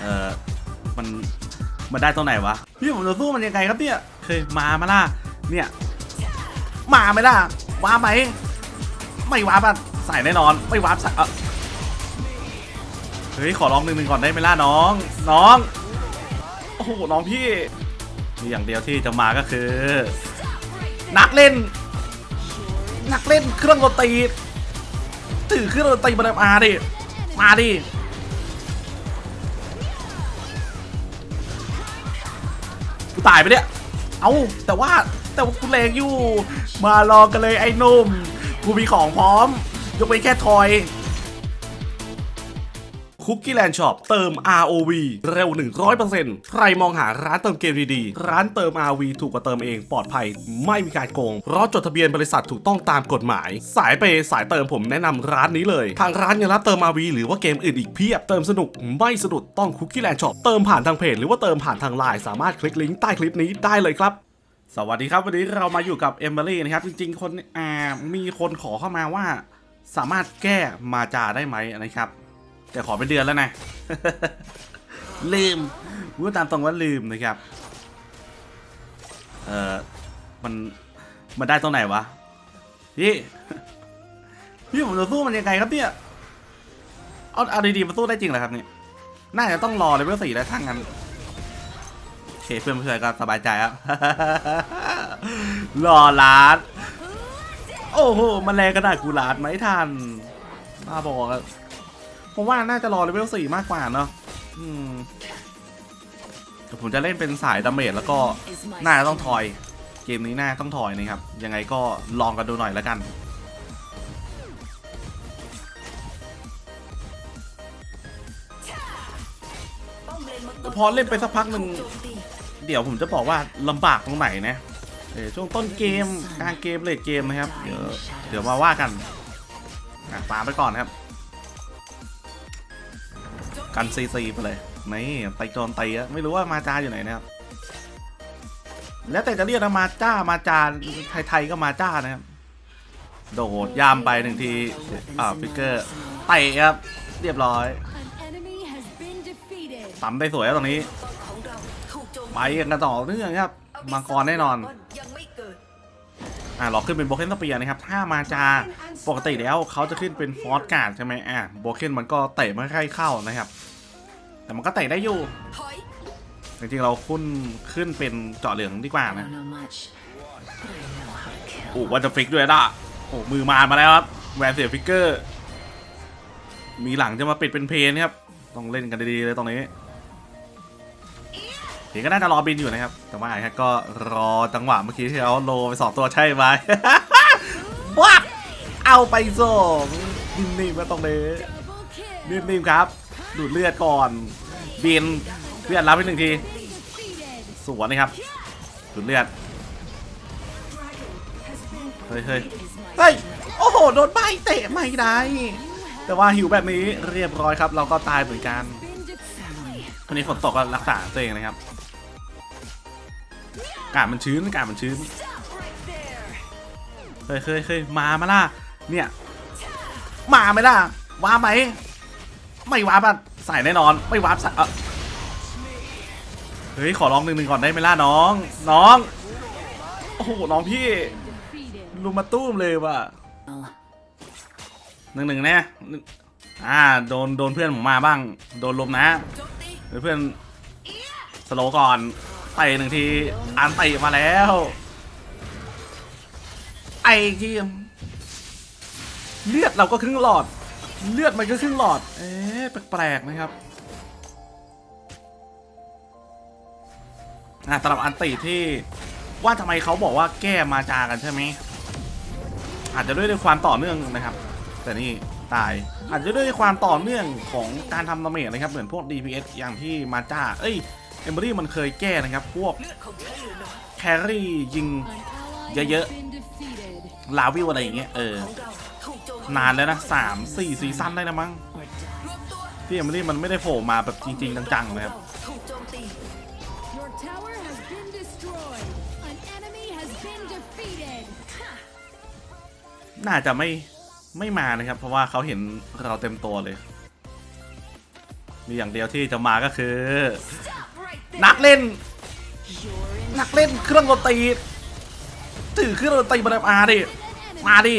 เออมันมันได้ตรงไหนวะพี่ผมจะสู้มันยังไงครับเนี่ยเคยมามาล่ะเนี่ย มาไหมล่ะว้าไหมไม่ว้าป่ะใส่แน่นอน ไม่ว้าใส่เฮ้ยขอลองหนึ่งหนึ่งก่อนได้ไหมล่ะน้อง น้องโอ้โหน้องพี่มีอย่างเดียวที่จะมาก็คือ นักเล่น นักเล่นเครื่องดนตรีถือเครื่องดนตรีมาดิมาดิ กูตายไปเนี่ย เอาแต่ว่าแต่ว่ากูแรงอยู่ มารอกันเลยไอ้นุ่ม กูมีของพร้อม ยกเว้นแค่ทอย คุกกี้แลนด์ช็อปเติม ROV เร็ว 100%ใครมองหาร้านเติมเกมดีๆ ร้านเติม ROV ถูกกว่าเติมเองปลอดภัย ไม่มีการโกง เพราะจดทะเบียนบริษัทถูกต้องตามกฎหมาย สายเปย์สายเติมผมแนะนำร้านนี้เลย ทางร้านยังรับเติม ROV หรือว่าเกมอื่นอีกเพียบ เติมสนุกไม่สะดุดต้องคุกกี้แลนด์ช็อปเติมผ่านทางเพจหรือว่าเติมผ่านทางไลน์สามารถคลิกลิงก์ใต้คลิปนี้ได้เลยครับสวัสดีครับ วันนี้เรามาอยู่กับเอมเบอรี่นะครับ จริง ๆ คนอ่ามีคนขอเข้ามาว่า สามารถแก้มาจาได้ไหมนะครับ แต่ขอเป็นเดือนแล้วนะลืมพูดตามตรงว่าลืมนะครับ เออมัน มันได้ตรงไหนวะ พี่ พี่ผมจะสู้มันยังไงครับเนี่ย เอา เอาดีๆมาสู้ได้จริงเหรอครับเนี่ย น่าจะต้องรอเลเวลสี่แล้วทั้งนั้นโอเคเพื่อนผู้ช่วยก็สบายใจครับ รอลาด โอ้โหมันแรงกระดาษกูลาดไหม่ทันมาบอกอะ ผมว่าน่าจะรอเลเวลสี่มากกว่าเนาะอืมแต่ผมจะเล่นเป็นสายดาเมจแล้วก็น่าจะต้องทอย เกมนี้น่าต้องถอยนะครับ ยังไงก็ลองกันดูหน่อยแล้วกันพอเล่นไปสักพักหนึ่งเดี๋ยวผมจะบอกว่าลำบากตรงไหนนะเออช่วงต้นเกมกลางเกมเลทเกมนะครับ เดี๋ยวเดี๋ยวมาว่ากันอะตามไปก่อนนะครับ กันซีซีไปเลยนี่ไปโจนไตอะไม่รู้ว่ามาจาอยู่ไหนนะครับแล้วแต่จะเรียกนะมาจ้ามาจาไทยๆก็มาจ้านะครับโดดยามไปหนึ่งทีอ่าฟิกเกอร์เตะครับเรียบร้อย An enemy has been defeated. ปั๊มได้สวยแล้วตรงนี้ของเราถูกโจมไปกันต่อเนื่องครับมังกรแน่นอน อ่าเราขึ้นเป็นโบเคนสเปียร์นะครับ ถ้ามาจาปกติแล้วเขาจะขึ้นเป็นฟอสการ์ดใช่ไหมอ่าโบเคนมันก็เตะไม่ค่อยเข้านะครับ แต่มันก็เตะได้อยู่ จริงๆเราขึ้นขึ้นเป็นเจาะเหลืองดีกว่านะโอ้ว่าจะฟิกด้วยนะโอ้มือมามาแล้วครับแวนเสียฟิกเกอร์ มีหลังจะมาปิดเป็นเพนครับ ต้องเล่นกันดีๆเลยตรงนี้ เห็นก็น่าจะรอบินอยู่นะครับ แต่ว่าไอ้แฮกก็รอจังหวะเมื่อกี้ที่เขาโลไปสองตัวใช่ไหมว้าเอาไปส่งนิ่มๆมาตรงนี้นิ่มๆครับ ดูดเลือดก่อน บินเลือดรับไปหนึ่งที สวนนะครับ ดูดเลือด เฮ้ยเฮ้ยเฮ้ย โอ้โห โดนใบเตะไม่ได้ แต่ว่าหิวแบบนี้เรียบร้อยครับ เราก็ตายเหมือนกันวันนี้ฝนตกก็รักษาตัวเองนะครับ กาศมันชื้นอากาศมันชื้นเฮ้ยเฮ้ยเฮ้ยมามาล่ะเนี่ย มาไหมล่ะว้าไหมไม่ว้าป่ะใส่แน่นอน ไม่ว้าใส่เฮ้ย ขอลองหนึ่งหนึ่งก่อนได้ไหมล่ะน้อง น้อง โอ้โห น้องพี่ลุมมาตุ้มเลยว่ะหนึ่งหนึ่งแน่อ่า โดน โดนเพื่อนผมมาบ้าง โดนลมนะ เพื่อนสโลก่อน ไปหนึ่งทีอันไปมาแล้ว ไอ้ที่เลือดเราก็ครึ่งหลอด เลือดมันก็ครึ่งหลอด เอ๊ะแปลกๆนะครับอะสำหรับอันติที่ว่าทำไมเขาบอกว่าแก้มาจากันใช่ไหมอาจจะด้วยด้วยความต่อเนื่องนะครับ แต่นี่ตายอาจจะด้วยความต่อเนื่องของการทำดาเมจนะครับ เหมือนพวก DPS อย่างที่มาจ้า เอ้ย เอมเบอรี่มันเคยแก้นะครับ พวกเลือดของฉันเหลือน้อยแครี่ยิง An ally Yeah, yeah. has been defeated. ลาวิวอะไรอย่างเงี้ยเออของเราถูกโจมตีนานแล้วนะสามสี่ซีซั่นได้แล้วมั้ง or die. รวมตัวที่เอมเบอรี่มันไม่ได้โผล่มาแบบจริง ๆ จังๆเลยครับถูกโจมตี Your tower has been destroyed. An enemy has been defeated. น่าจะไม่ไม่มานะครับ เพราะว่าเขาเห็นเราเต็มตัวเลย มีอย่างเดียวที่จะมาก็คือ right นักเล่น นักเล่นเครื่องดนตรีถือเครื่องดนตรีมาแบบอาดิ มาดิ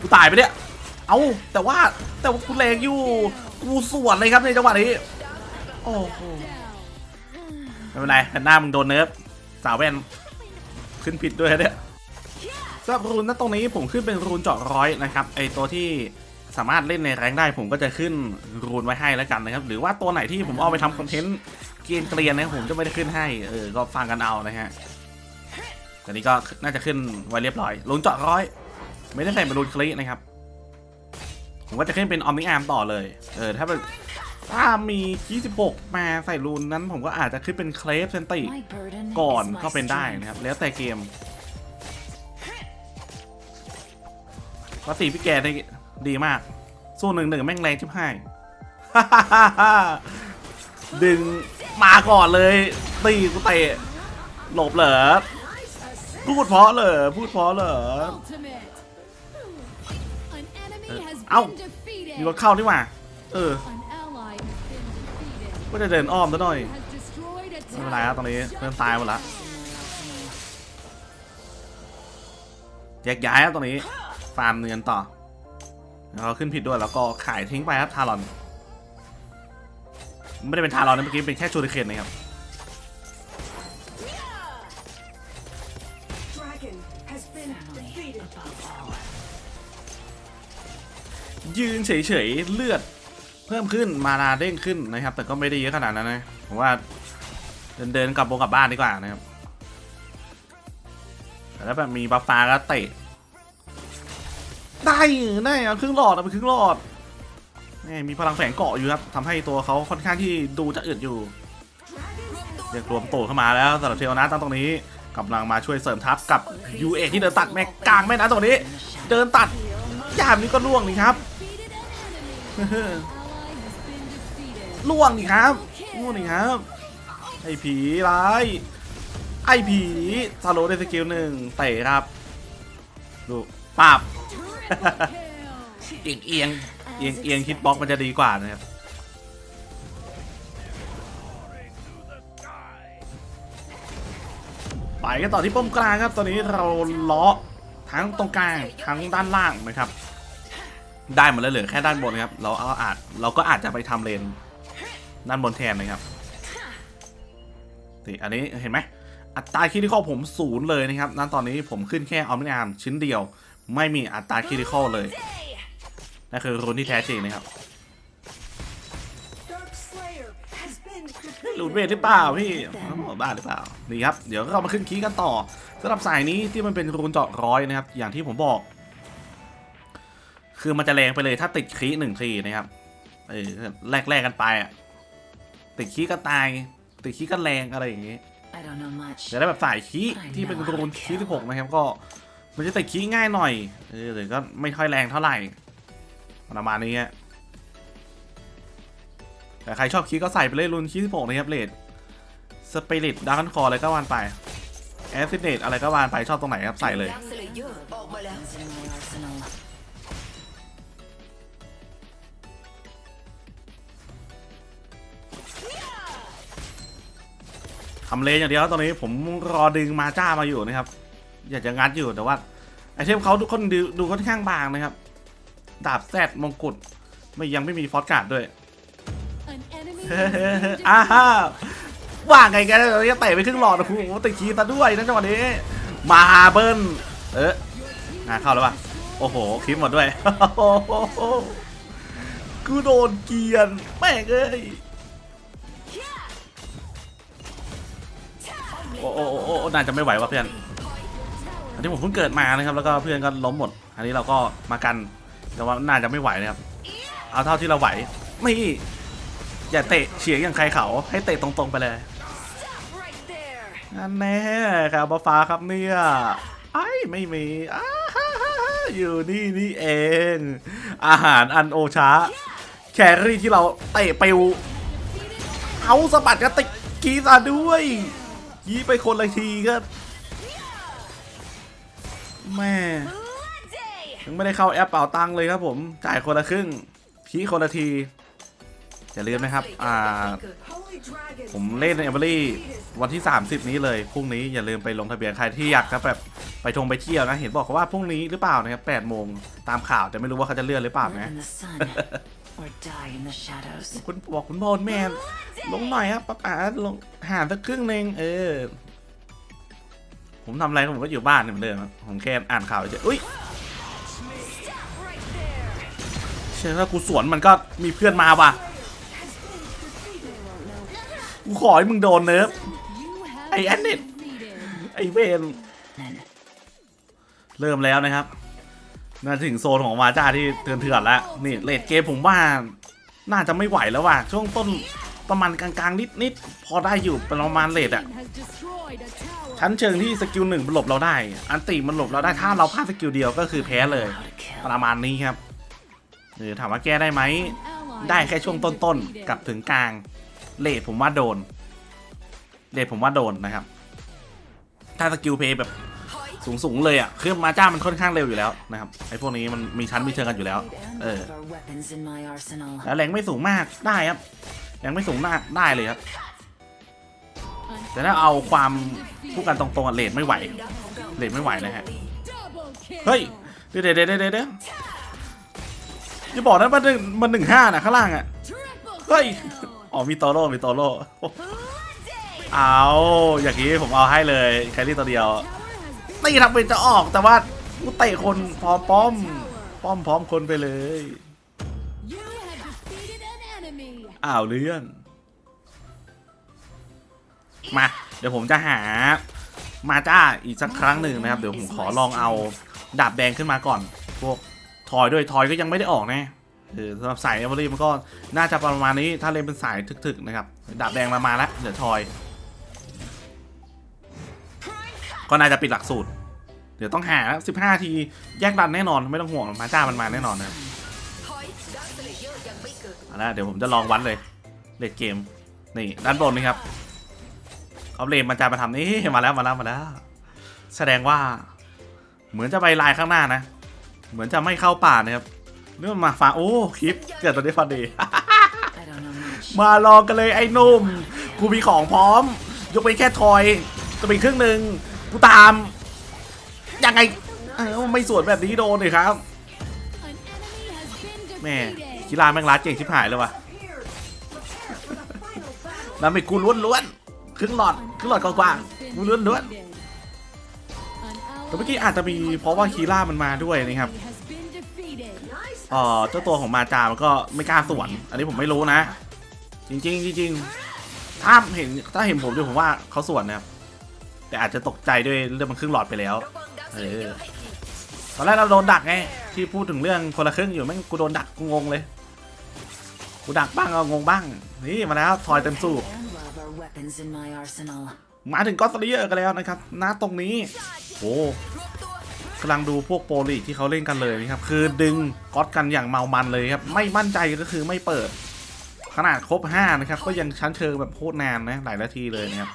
กูตายไปเนี่ย เอาแต่ว่าแต่ว่ากูแรงอยู่ กูสวนเลยครับในจังหวะนี้ โอ้โห ไม่เป็นไรแต่หน้ามึงโดนเนิร์ฟสาวแว่น ขึ้นผิดด้วยเนี่ยสำหรับรูนนั้นตรงนี้ผมขึ้นเป็นรูนเจาะร้อยนะครับ ไอตัวที่ สามารถเล่นในแรงได้ผมก็จะขึ้นรูนไว้ให้แล้วกันนะครับ หรือว่าตัวไหนที่ผมเอาไปทำคอนเทนต์เกรียนเกรียนๆนะผมจะไม่ได้ขึ้นให้เออก็ฟังกันเอานะฮะตอนนี้ก็น่าจะขึ้นไว้เรียบร้อยรูนเจาะร้อย ไม่ได้ใส่เป็นรูนคลินะครับ ผมก็จะขึ้นเป็นออมนิอาร์มต่อเลย เออถ้าเป็นถ้ามี 26 มาใส่รูนนั้นผมก็อาจจะขึ้นเป็นเคลฟเซนติ my burden ก่อน is my ก็เป็นได้ strength. นะครับ แล้วแต่เกมปกติพี่แกได้ ดีมาก สู้หนึ่งหนึ่งแม่งแรงชิบหายดึงมาก่อนเลยตีกูเตะหลบเหรอพูดเพราะเหรอพูดเพราะเหรอ Ultimate. An enemy Uh, has ow. been defeated. มีรถเข้านี่หว่าเออก็จะเดินอ้อมซะหน่อยไม่เป็นไรครับตอนนี้เริ่มตายหมดละแยกย้ายครับตรงนี้ฟาร์มเงินต่อ เราขึ้นผิดด้วยแล้วก็ขายทิ้งไปครับทารอน ไม่ได้เป็นทารอนนะเมื่อกี้เป็นแค่ชูริเคนนะครับ dragon has been defeated Above all, ยืนเฉยๆเลือดเพิ่มขึ้นมานาเด้งขึ้นนะครับ แต่ก็ไม่ได้เยอะขนาดนั้นนะผมว่าเดินเดินๆกลับวงกลับบ้านดีกว่านะครับแต่ถ้าแบบมีบัฟฟ้าก็เตะ ได้ได้เอาครึ่งหลอดเอาไปครึ่งหลอดแม่มีพลังแฝงเกาะอยู่ครับทำให้ตัวเขาค่อนข้างที่ดูจะอึดอยู่เรียกรวมตัวเข้ามาแล้วสำหรับเทลนะตั้งตรงนี้กำลังมาช่วยเสริมทัพกับยูเอที่เดินตัดแม่กลางแม่นะตรงนี้ เดินตัดยามนี้ก็ล่วงนี่ครับล่วงนี่ครับล่วงนี่ครับ ไอ้ผีร้าย ไอ้ผีซาโลได้สกิลหนึ่งเตะครับ ดูปับ เอียงเอียงเอียงเอียงคิดบล็อกมันจะดีกว่านะครับไปกันต่อที่ป้อมกลางครับ ตอนนี้เราเลาะทั้งตรงกลางทั้งด้านล่างนะครับ ได้หมดแล้วเหลือแค่ด้านบนครับ เราเอาอาจเราก็อาจจะไปทำเลนด้านบนแทนนะครับนี่อันนี้เห็นไหมอัตราคิริคอผมศูนย์เลยนะครับณตอนนี้ผมขึ้นแค่ออมนิอาร์มชิ้นเดียว ไม่มีอัตราคิริคอลเลยนั่นคือรุนที่แท้จริงนะครับ dark slayer has been หลุด defeated เวทหรือเปล่าพี่อ้าวบ้าหรือเปล่านี่ครับ เดี๋ยวเรามาขึ้นคีย์กันต่อสำหรับสายนี้ที่มันเป็นรูนเจาะร้อยนะครับ อย่างที่ผมบอก คือมันจะแรงไปเลยถ้าติดคีย์หนึ่งทีนะครับเออแลกแลกๆกันไปอะติดคีย์ก็ตาย ติดคีย์ก็แรงอะไรอย่างงี้ I don't know much. แต่ได้แบบสายคีย์ที่เป็นรูนคีย์ที่หกนะครับก็ มันจะติดคีย์ง่ายหน่อย เออแต่ก็ไม่ค่อยแรงเท่าไหร่ประมาณนี้ฮะแต่ใครชอบคีย์ก็ใส่ไปเลยรูนคีย์ที่หกนะครับเลดสปิริตดาร์คคออะไรก็วานไปแอสซิเนตอะไรก็วานไปชอบตรงไหนครับใส่เลยทำเลอย่างเดียวตอนนี้ผมรอดึงมาจ้ามาอยู่นะครับ อยากจะงัดอยู่แต่ว่าไอเทมเขาทุกคนดูดูค่อนข้างบางนะครับ ดาบแซดมงกุฎไม่ยังไม่มีฟอสการ์ดด้วย An enemy เฮ้ has been อ้า defeated. ว่าไงแกเราจะเตะไปครึ่งหลอดโอ้โหติดคีย์ซะด้วยนะจังหวะนี้ มาเบิ้ลเอองานเข้าแล้วป่ะ โอ้โหคลิปหมดด้วยโอ้โหกูโดนเกรียนแม่งเอ้ยโอ้โอ้โอ้โอ้น่าจะไม่ไหวว่ะเพื่อน อันนี้ผมเพิ่งเกิดมานะครับ แล้วก็เพื่อนก็ล้มหมด อันนี้เราก็มากัน แต่ว่าน่าจะไม่ไหวนะครับ เอาเท่าที่เราไหว ไม่ อย่าเตะเฉียงอย่างใครเขา ให้เตะตรงๆไปเลยนั่นแน่ครับบัฟฟ้าครับเนี่ยไอ้ไม่มีอ้าอยู่นี่นี่เอง อาหารอันโอชาแครี่ที่เราเตะปิวเอาสะบัดกระติกกีซาด้วยยีไปคนละทีก็ แม่ bloody ยังไม่ได้เข้าแอปเป่าตังค์เลยครับผม จ่ายคนละครึ่งพีคนละทีอย่าลืมนะครับ อ่า Holy dragon. ผมเล่นในเอเวอรี่วันที่ 30 นี้เลยพรุ่งนี้อย่าลืมไปลงทะเบียนใครที่อยากจะแบบไปทงไปเที่ยวนะ เห็นบอกเขาว่าพรุ่งนี้หรือเปล่านะครับ8โมงตามข่าวแต่ไม่รู้ว่าเขาจะเลื่อนหรือเปล่า Live นะ in the sun or die in the shadows. คุณบอกคุณบอลแมนลงหน่อยครับป้าป๋าลงหาสักครึ่งหนึ่งเออ ผมทำอะไรผมก็อยู่บ้านเหมือนเดิมครับผมแค่อ่านข่าวเฉยอุ้ยเชื่อว่ากูสวนมันก็มีเพื่อนมาว่ะกูขอให้มึงโดนเนิร์ฟ You have Hey, been end it. defeated. ไอเวนเริ่มแล้วนะครับน่าถึงโซนของมาจ้าที่เถื่อนๆแล้วนี่เลดเกมผมว่าน่าจะไม่ไหวแล้วว่ะช่วงต้น ประมาณกลางๆ นิดๆ พอได้อยู่ประมาณเลดอะชั้นเชิงที่สกิลหนึ่งมันหลบเราได้ อันติมันหลบเราได้ถ้าเราพลาดสกิลเดียวก็คือแพ้เลย ประมาณนี้ครับหรือถามว่าแก้ได้ไหมได้แค่ช่วงต้นๆ กับถึงกลางเลดผมว่าโดนเลดผมว่าโดนนะครับ ถ้าสกิลเพย์แบบสูงๆเลยอะคือมาจ้ามันค่อนข้างเร็วอยู่แล้วนะครับไอ้พวกนี้มันมีชั้นมีเชิงกันอยู่แล้ว เออแล้วแรงไม่สูงมากได้ครับ แรงไม่สูงมากได้เลยครับ An แต่ถ้าเอาความ defeated. พูดกันตรงๆอะเลดไม่ไหวเลดไม่ไหวนะฮะ Double kill. เฮ้ยเดี๋ยวเดี๋ยวเดี๋ยวเดี๋ยวเดี๋ยวอย่าบอกนะมันหนึ่งมันหนึ่งห้านะข้างล่างอะ Triple เฮ้ย kill. อ๋อมีโตโร่มีโตโร่เอาอย่างนี้ผมเอาให้เลยแครี่ตัวเดียว Tower has been ตีทำเป็นจะออกแต่ว่ากูเตะคนพร้อมป้อม ป้อมพร้อมคนไปเลย อ้าวเลื่อน มา เดี๋ยวผมจะหามาจ้าอีกสักครั้งหนึ่งนะครับ เดี๋ยวผมขอลองเอาดาบแดงขึ้นมาก่อน พวกทอยด้วยทอยก็ยังไม่ได้ออกนะเออสำหรับสายเอเวอรี่มันก็น่าจะประมาณนี้ถ้าเล่นเป็นสายทึกๆนะครับ ดาบแดงมามาแล้วเดี๋ยวทอย ก็น่าจะปิดหลักสูตร เดี๋ยวต้องหา15ทีแยกดันแน่นอนไม่ต้องห่วงมาจ้ามันมาแน่นอนนะครับ ไม่เกิดเอาละเดี๋ยวผมจะลองวัดเลยเลดเกมนี่ด้านบนนี่ครับเอาเลนมันจะมาทำนี่มาแล้วมาแล้วมาแล้ว แสดงว่า เหมือนจะไปลายข้างหน้านะ เหมือนจะไม่เข้าป่านะครับเรื่องมาฟ้าโอ้คลิปเกิดตอนนี้พอดี มาลองกันเลยไอ้นุ่มกูมีของพร้อม ยกไปแค่ทอยจะเป็นครึ่งหนึ่งกูตามยังไงไม่สวนแบบนี้โดนเลยครับแม่ defeated. กีฬาแม่งรัดเก่งชิบหายเลยว่ะ Appeared. น้ำเป็นกูล้วนๆครึ่งหลอดครึ่งหลอดกว้างๆกูล้วนๆ An แต่เมื่อกี้อาจจะมีเพราะว่าคีร่ามันมาด้วยนะครับ ally has been defeated. Nice. เอ่อเจ้าตัวของมาจามันก็ไม่กล้าสวน อันนี้ผมไม่รู้นะ จริงๆจริงๆถ้าเห็นถ้าเห็นผมด้วยผมว่าเขาสวนนะครับแต่อาจจะตกใจด้วยเรื่องมันครึ่งหลอดไปแล้วระวังดักสเลเยอร์ให้ทีตอนแรกเราโดนดักไงที่พูดถึงเรื่องคนละครึ่งอยู่แม่งกูโดนดักกูงงเลย กูดักบ้างก็งงบ้าง นี่มาแล้วทอยเต็มสูบ And love are weapons in my arsenal. มาถึงก็อตสเลเยอร์กันแล้วนะครับณตรงนี้โอ้รวมตัวกำลังดูพวกโปรลีกที่เขาเล่นกันเลยนะครับ คือดึงก๊อตกันอย่างเมามันเลยครับ ไม่มั่นใจก็คือไม่เปิด ขนาดครบ 5 นะครับ ก็ยังชั้นเชิงแบบโคตรนานนะ หลายนาทีเลยนะครับ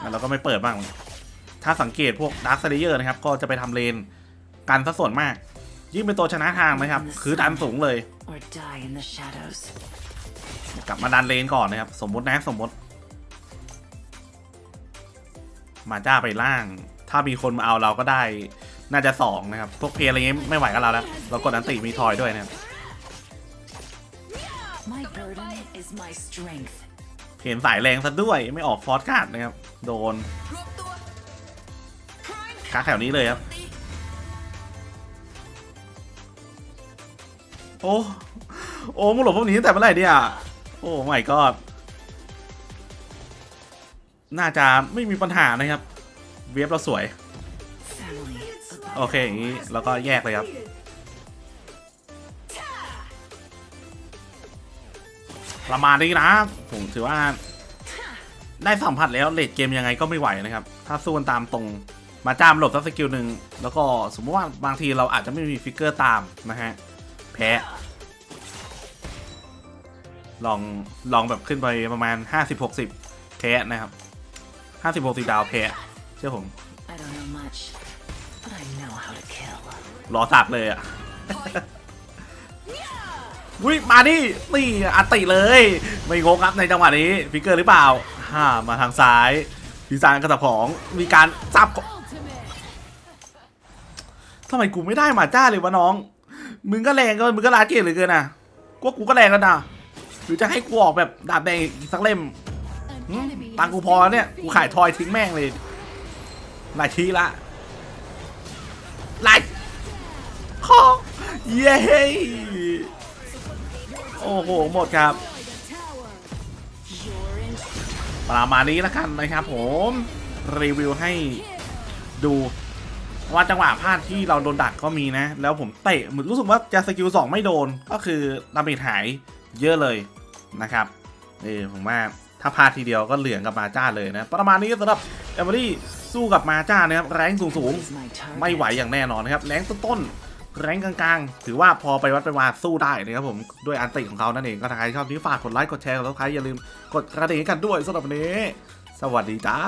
แล้วเราก็ไม่เปิดบ้าง ถ้าสังเกตพวกดาร์ค s เลเยอร์นะครับ ก็จะไปทำเลนกันซะส่วนมาก ยิ่งเป็นตัวชนะทางนะครับ คือดันสูงเลย Or die in the shadows. กลับมาดันเลนก่อนนะครับ สมมตินะสมมติ มาจ้าไปล่าง ถ้ามีคนมาเอาเราก็ได้ น่าจะสองนะครับ พวกเพลอะไรเงี้ยไม่ไหวกับเราแล้ว เรากดอันติมีทอยด้วยนะครับ My burden is my strength. เพนสายแรงซะด้วย ไม่ออกฟอร์สการ์ดนะครับ โดนรวมตัวการดแถวนี้เลยครับ อ้โอ้มึงหลบพวกนี้ตั้งแต่เมื่อไหร่เนี่ยโอ้ไม่ก็น่าจะไม่มีปัญหานะครับ เวฟเราสวย โอเคอย่างนี้แล้วก็แยกเลยครับประมาณนี้นะ ผมถือว่า ได้สัมผัสแล้วเลดเกมยังไงก็ไม่ไหวนะครับ ถ้าสู้กันตามตรงมาจ้ามหลบสักสกิลหนึ่งแล้วก็สมมติว่าบางทีเราอาจจะไม่มีฟิกเกอร์ตามนะฮะ พ้ ลองลองแบบขึ้นไปประมาณ 50-60 แพ้นะครับ 50-60 ดาวแพ้ เชื่อผม I don't know much. but I know how to kill. รอสับเลยอะถอยวิมาดินี่อัตติเลย ไม่งงครับในจังหวะนี้ฟิกเกอร์หรือเปล่าฮ่ามาทางซ้ายพีซานกระตับของมีการจับ Ultimate. ทำไมกูไม่ได้มาจ้าเลยวะน้อง มึงก็แรงก็มึงก็ลาเกตเหลือเกินนะกูว่ากูก็แรงแล้วนะหรือจะให้กูออกแบบดาบแดงอีกสักเล่มตังกูพอ been เนี่ยกูขายทอยทิ้งแม่งเลยหลายทีละหลายคอเย้โอ้โหหมดครับ ประมาณนี้แล้วกันนะครับผม รีวิวให้ดู ว่าจังหวะพลาดที่เราโดนดักก็มีนะ แล้วผมเตะเหมือนรู้สึกว่าจะสกิล2ไม่โดนก็คือดาเมจหายเยอะเลยนะครับเออผมว่าถ้าพลาดทีเดียวก็เหลืองกับมาจ้าเลยนะ ประมาณนี้สำหรับเอม r รี่สู้กับมาจ้านะครับแรงสูง Is my ๆไม่ไหวอย่างแน่นอนนะครับแรงต้นแรงกลางๆ ถือว่าพอไปวัดไปวาสู้ได้นะครับผมด้วยอันติของเขานั่นเองก็ถ้าใครชอบนี้ฝากกดไลค์กดแชร์กดซับสไครต์อย่าลืมกดกระดิ่งให้กันด้วยสำหรับวันนี้ สวัสดีจ้า